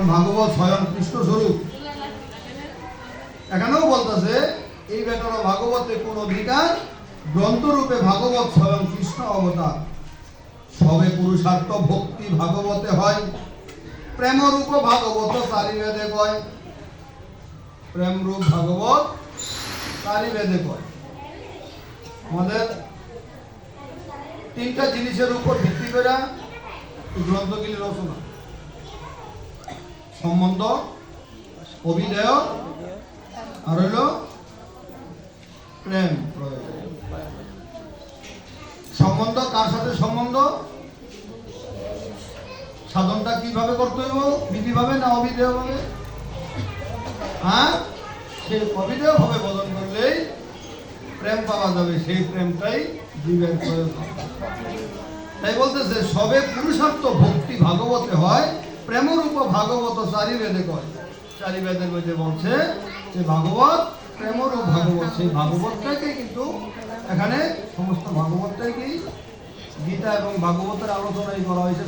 কারণ ভাগবত স্বয়ং কৃষ্ণ স্বরূপ এখানেও বলতেছে, এই বেটার ভাগবতে কোন অধিকার? গ্রন্থরূপে ভাগবত স্বয়ং কৃষ্ণ অবতার। সবে পুরুষার্থ ভক্তি ভাগবতে হয়। প্রেমরূপ ভাগবত চারি বেদে কয়। প্রেমরূপ ভাগবত চারি বেদে কয়। আমাদের তিনটা জিনিসের উপর ভিত্তি করে গ্রন্থগুলি রচনা। সম্বন্ধ, অভিধেয়, আর হইল প্রেম সম্বন্ধ, কার সাথে সম্বন্ধ? সাধনটা কীভাবে করতে হইব? বিধিভাবে না অবিধেয় ভাবে হ্যাঁ? সেই অবিধেয় ভাবে বদন করলেই প্রেম পাওয়া যাবে, সেই প্রেমটাই জীবের প্রয়োজন। তাই বলতেছে, সবে পুরুষার্থ ভক্তি ভাগবতে হয় প্রেমরূপ ভাগবত চারি বেদে কয়? চারি বেদের মধ্যে বলছে যে ভাগবত, প্রেমরূপ ভাগবত। সেই ভাগবতটাকে কিন্তু এখানে সমস্ত ভাগবতটাকেই গীতা এবং ভাগবতের আলোচনাই করা হয়েছে।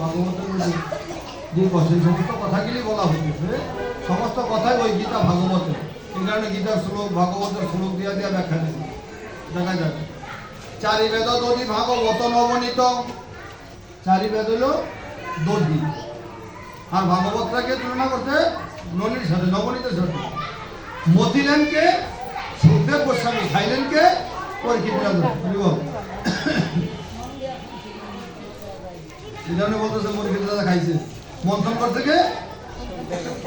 ভাগবতের মধ্যে যে ক- সেই সমস্ত কথাগুলি বলা হয়েছে, সমস্ত কথাই ওই গীতা ভাগবতে এই কারণে গীতার শ্লোক, ভাগবতের শ্লোক দিয়া দিয়া ব্যাখ্যা নেই দেখা যাবে চারি বেদ যদি ভাগবত নবনীত চারি বেদ দধি আর ভাগবতটাকে তুলনা করতে ননির সাথে, নবনীতের সাথে। মতিলেনকে, সুখদেব গোস্বামী খাইলেনকে পরীক্ষিত রাজা বল? এই জন্য বলতেছে পরীক্ষিত রাজা খাইছে। মন্থন করতে কে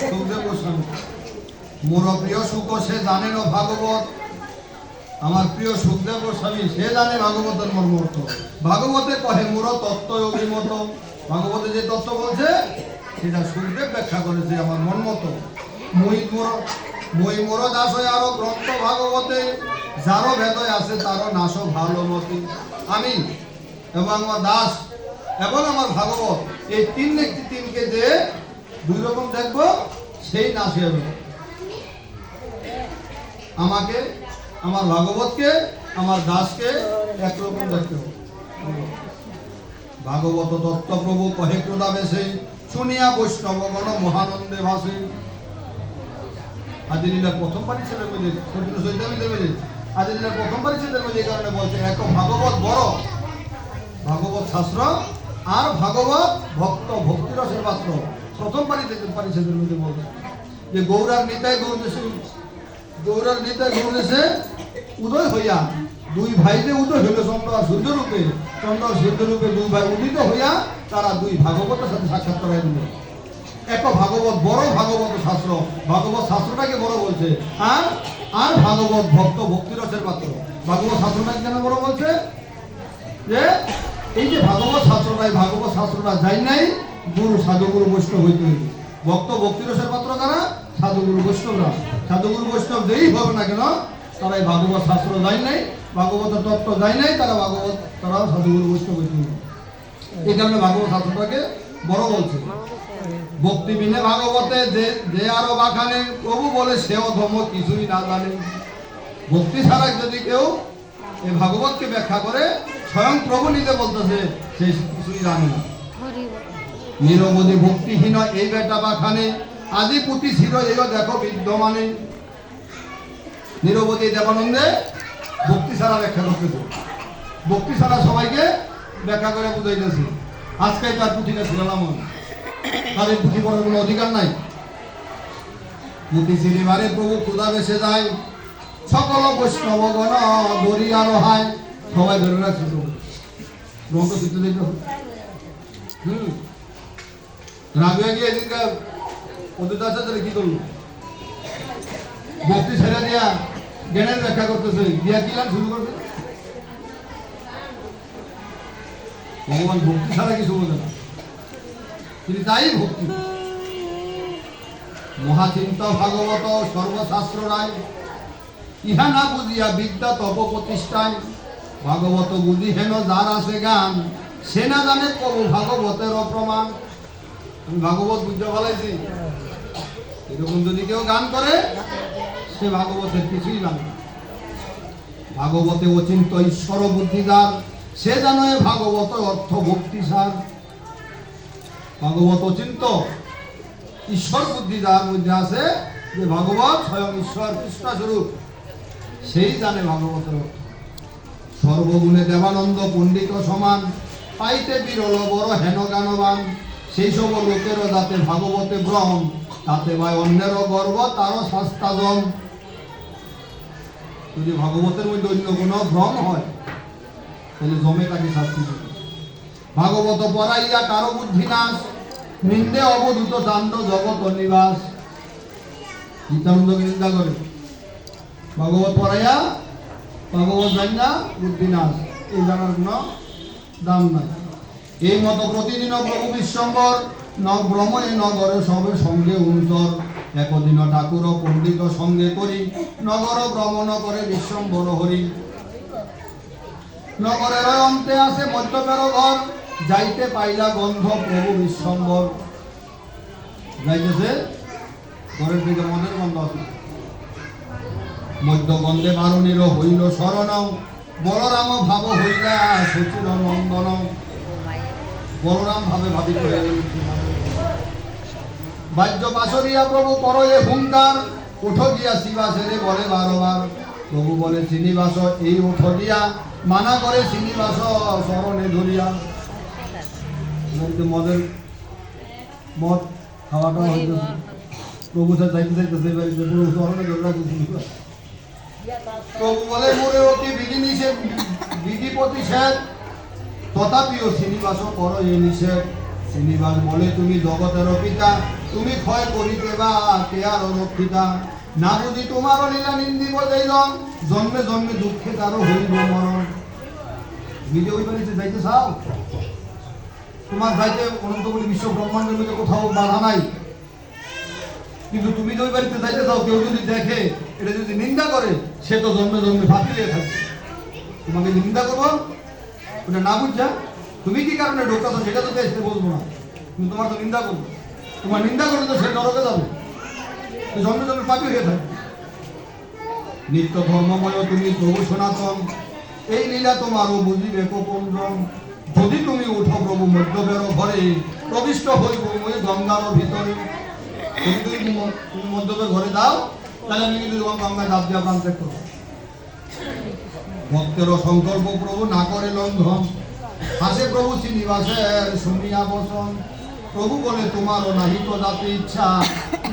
সুখদেব গোস্বামী। প্রিয় সুখ সে ভাগবত। আমার প্রিয় সুখদেব গোস্বামী, সে জানে ভাগবতের মর্ম ভাগবতে কহে, মোর তত্ত্ব অভিমত ভাগবতে যে তত্ত্ব বলছে, সেটা সুখদেব ব্যাখ্যা করেছে আমার মন মতো। মই মোর মই মোর দাস হয়ে আরও গ্রন্থ ভাগবতে যারও ভেদয় আছে তারও নাশ ভালো মতি। আমি এবং আমার দাস এবং আমার ভাগবত, এই তিন একটি তিনকে যে দুই রকম দেখব, সেই নাশ হবে। আমাকে, আমার ভাগবতকে, আমার দাসকে একরকম দেখতে হবে। ভাগবত দত্ত প্রভু কহে প্রদাবেশে শুনিয়া বৈষ্ণবগণ মহানন্দে ভাসে। আদি লীলা প্রথম পরিচ্ছেদের মধ্যে চৈতন্য চৈতন্যদের মধ্যে আদি লীলা প্রথম পরিচ্ছেদের মধ্যে এই কারণে বলছে এক ভাগবত বড়। ভাগবত শাস্ত্র আর ভাগবত ভক্ত ভক্তিরসের পাত্র প্রথম পরিচ্ছেদের পরিচ্ছেদের মধ্যে বলছে যে, গৌরার নিতাই গৌর দেশে গৌরার নিতাই গৌর দেশে উদয় হইয়া দুই ভাই যে উদয় হইল চন্দ্র আর সূর্য রূপে চন্দ্র আর সূর্য রূপে দুই ভাই উদিত হইয়া তারা দুই ভাগবতের সাথে সাক্ষাৎ করাই দিল। এক ভাগবত বড়, ভাগবত শাস্ত্র। ভাগবত শাস্ত্রটাকে বড় বলছে। আর আর ভাগবত ভক্ত ভক্তিরসের পাত্র। ভাগবত শাস্ত্রটাকে কেন বড় বলছে? যে, এই যে ভাগবত শাস্ত্রটা এই ভাগবত শাস্ত্রটা যাই নাই, গুরু সাধুগুরু বৈষ্ণব হইতে হইবে। ভক্ত ভক্তিরসের পাত্র কারা? সাধুগুরু বৈষ্ণবরা। সাধুগুরু বৈষ্ণব যেই হবে না কেন, তারা এই ভাগবত শাস্ত্র যাই নাই ভাগবত তত্ত্ব যাই নাই, তারা ভাগবত, তারা সাধুগুরু বৈষ্ণব এই কারণে ভাগবত শাস্ত্রটাকে বড় বলছে। ভক্তি বিনে ভাগবতে যে যে আরও বাখানে প্রভু বলে সেও ধর্ম কিছুই না জানে। ভক্তি ছাড়া যদি কেউ এই ভাগবতকে ব্যাখ্যা করে, স্বয়ং প্রভু নিজে বলতেছে, সে কিছুই জানে না। নিরবধি ভক্তিহীন এই বেটা বাখানে আদি পুতি ছিল, এও দেখো বিদ্যমানে। নিরবধি দেবানন্দে ভক্তি ছাড়া ব্যাখ্যা করতেছে ভক্তি ছাড়া সবাইকে ব্যাখ্যা করে বুঝাইতেছে আজকে তার পুঁথিটা শুনলাম তাদের পুঁথি পড়ার কোনো অধিকার নাই। পুঁথি সিনেমারে প্রভু ক্ষুদা বেসে যায়। সকল বৈষ্ণবগণ দরিয়া রহায় সবাই ধরে রাখছে তো গ্রন্থ চিত্র দেখতে হুম। রাবিয়া গিয়ে এদিনকে অদ্বৈত আচার্য কি করল ভক্তি ছেড়ে দিয়া জ্ঞানের ব্যাখ্যা করতেছে, দিয়া কি লাভ শুরু করবে? ভগবান ভক্তি ছাড়া কিছু বোঝে না। তিনি তাই ভক্তি। মহাচিন্ত ভাগবত, সর্বশাস্ত্র রায়। ইহা না বুঝিয়া বিদ্যা তপ প্রতিষ্ঠায়। ভাগবত বুঝি হেন যার আছে গান সে না জানে প্রভু ভাগবতের অপ্রমাণ আমি ভাগবত বুঝতে পালাইছি এরকম যদি কেউ গান করে সে ভাগবতের কিছুই জানে না। ভাগবতে অচিন্ত ঈশ্বর বুদ্ধিদার সে জানে ভাগবত অর্থ ভক্তি সার ভাগবত অচিন্ত ঈশ্বর বুদ্ধিদার মধ্যে আছে যে ভগবত স্বয়ং ঈশ্বর কৃষ্ণ স্বরূপ সেই জানে ভাগবতের অর্থ। সর্বগুণে দেবানন্দ পণ্ডিত সমান, পাইতে বিরল বড় হেন গানবান সেই সব লোকেরও যাতে ভাগবতে ভ্রম তাতে ভাই অন্যেরও গর্ব, তারও শাস্তাদম যদি ভাগবতের মধ্যে অন্য কোনো ভ্রম হয়, তাহলে জমে তাকে শাস্তি দেবে ভাগবত পড়াইয়া কারও বুদ্ধি নাশ, নিন্দে অবধূত চান্দ জগত নিবাস নিত্যানন্দকে নিন্দা করে? ভাগবত পড়াইয়া ভাগবত জানি না বুদ্ধি নাশ, এই জানার কোনো দাম নাই। এই মতো প্রতিদিন প্রভু বিশ্বম্বর ভ্রমণে নগরে সবে সঙ্গে উন্তর। একদিন ঠাকুর পণ্ডিত সঙ্গে করি, নগর ভ্রমণ করে বিশ্বম্বর হরি। নগরের অন্তে আছে মধ্যপের ঘর, যাইতে পাইলা গন্ধ প্রভু বিশ্বম্বর। যাইতেছে? ঘরের দিকে মনের গন্ধ আছে। মধ্য গন্ধে বারুণীর হইল শরণ বলরাম ভাব হইলা সচির নন্দন বলরাম ভাবে ভাবি করে বাহ্য বাসরিয়া প্রভু করয়ে হুঙ্কার উঠো গিয়া শিবা সেরে বলে বারবার। প্রভু বলে শ্রীনিবাস এই উঠো দিয়া মানা করে শ্রীনিবাস স্মরণে ধরিয়া। মদের মদ খাওয়াটা হইতেছে প্রভু স্যার যাইতে যাইতেছে বাড়িতে প্রভু স্মরণে ধরে রাখতেছে প্রভু বলে মোরে অতি বিধি নিষেধ বিধি প্রতিষেধ তথাপিও শ্রীনিবাস করো এই নিষেধ। শ্রীনিবাস বলে, তুমি জগতের পিতা, তুমি ক্ষয় করিতে বা কে আর রক্ষিতা না যদি তোমারও লীলা নিন্দিব যাইলাম জন্মে জন্মে দুঃখে তারও হইব মরণ। নিজে ওই বাড়িতে যাইতে চাও? তোমার যাইতে অনন্ত বলে বিশ্ব ব্রহ্মাণ্ডের মধ্যে কোথাও বাধা নাই। কিন্তু তুমি যে ওই বাড়িতে যাইতে চাও, কেউ যদি দেখে, এটা যদি নিন্দা করে, সে তো জন্মে জন্মে ফাঁপিয়ে থাকবে। তোমাকে নিন্দা করব? ওটা না বুঝছা তুমি কি কারণে ঢোকাছো সেটা তো এসে বলব না। কিন্তু তোমার তো নিন্দা করব। তোমার নিন্দা করলে তো সে নরকে যাবে। জন্মে জন্মে পাপি হয়ে থাকবে নিত্য ধর্মময় তুমি প্রভু সনাতন। এই লীলা তোমারও বুঝিবে কোপঞ্জন যদি তুমি উঠো প্রভু মধ্যবের ঘরে, প্রবিষ্ট হইব ওই গঙ্গার ভিতরে। তুমি যদি তুমি মধ্যবের ঘরে দাও তাহলে আমি কিন্তু তোমার গঙ্গা ডাব দিয়া প্রাণ ত্যাগ করব। ভক্তেরও সংকল্প প্রভু না করে লঙ্ঘন। হাসে প্রভু শ্রীনিবাসের শুনিয়া বসন। প্রভু বলে তোমারও নাহি তো যাতে ইচ্ছা।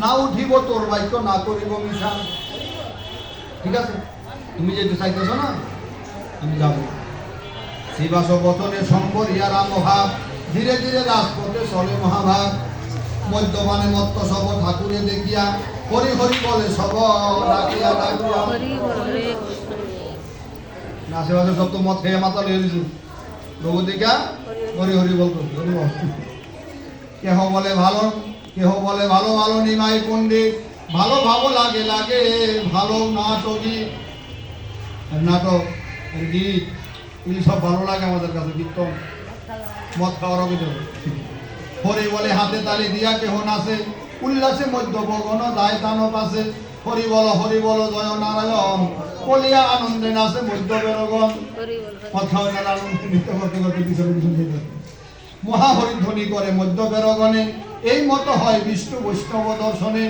না উঠিব তোর বাক্য না করিব মিশা। ঠিক আছে? তুমি যেতে চাইতেছো না আমি যাব। শিবাস বচনে শঙ্কর ইয়া রাম ভাব ধীরে ধীরে রাজপথে চলে মহাভাব। মদ্যপানে মত্ত সব ঠাকুরে দেখিয়া হরি হরি বলে সব ডাকিয়া ডাকিয়া। আশেপাশে সব তো মদ খেয়ে মাথা লয়ে প্রভু দিকা হরি হরি বলতো বল কেহ বলে ভালো, কেহ বলে ভালো ভালো নিমাই পণ্ডিত, ভালো ভালো লাগে লাগে, ভালো নাটকই নাটক গীত, এগুলি সব ভালো লাগে আমাদের কাছে, কীর্তন। মদ খাওয়ার অভিযোগ হরি বলে হাতে তালি দিয়া কেহ নাচে, উল্লাসে মধ্য গগন দায় দানব আছে হরি বল হরি বল, জয় নারায়ণ। বলিয়া আনন্দে নাচে মধ্য বেরগণ কথা ওনার আনন্দে নৃত্য করতে করতে পিছনে পিছনে। মহাহরিধ্বনি করে মধ্য বেরগণে এই মতো হয় বিষ্ণু বৈষ্ণব দর্শনে।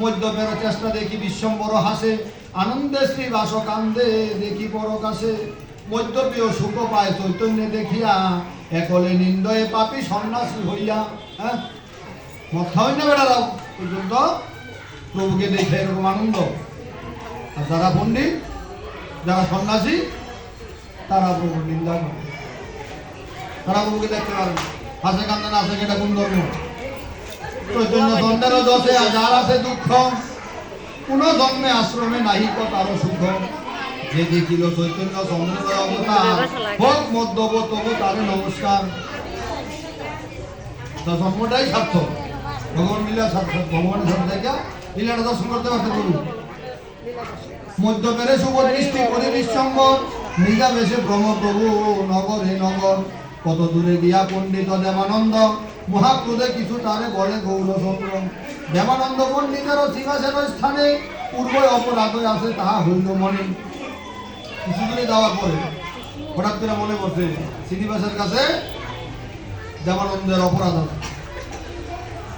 মধ্য বেরো চেষ্টা দেখি বিশ্বম্বর হাসে আনন্দে শ্রী বাস কান্দে দেখি পরকাশে মধ্যপ্রিয় সুখ পায় চৈতন্যে দেখিয়া একলে নিন্দয়ে পাপি সন্ন্যাসী হইয়া হ্যাঁ? মথা হই না বেড়ারাও পর্যন্ত প্রভুকে দেখে এরকম আনন্দ। আর যারা পণ্ডিত, যারা সন্ন্যাসী, তারা প্রভুর নিন্দা করে। তারা প্রভুকে দেখতে পারে না। হাসে কান্দে না আসে এটা কোন ধর্ম। চৈতন্য দশে যার আছে দুঃখ, কোন জন্মে আশ্রমে নাহি তারও সুখ। যে দেখিল চৈতন্য চন্দ্রের অবতার, হোক তারে নমস্কার। তার জন্মটাই সার্থক। ভগবান লীলা সার্থক, ভগবানের সাথে দেখা লীলাটা দর্শন করতে পারতে মধ্য পেরে শুভ দৃষ্টি করে বিশ্বম্বর। নিজা বেশে ব্রহ্মপ্রভু নগরে নগর। কত দূরে গিয়া পণ্ডিত দেবানন্দ, মহাক্রোধে কিছু তারে বলে গৌরচন্দ্র দেবানন্দ পণ্ডিতেরও শিবাসের স্থানে পূর্ব অপরাধ আছে, তাহা হইল মনে। কিছু দূরে যাওয়ার পরে হঠাৎ করে মনে করছে শ্রীনিবাসের কাছে দেবানন্দের অপরাধ আছে।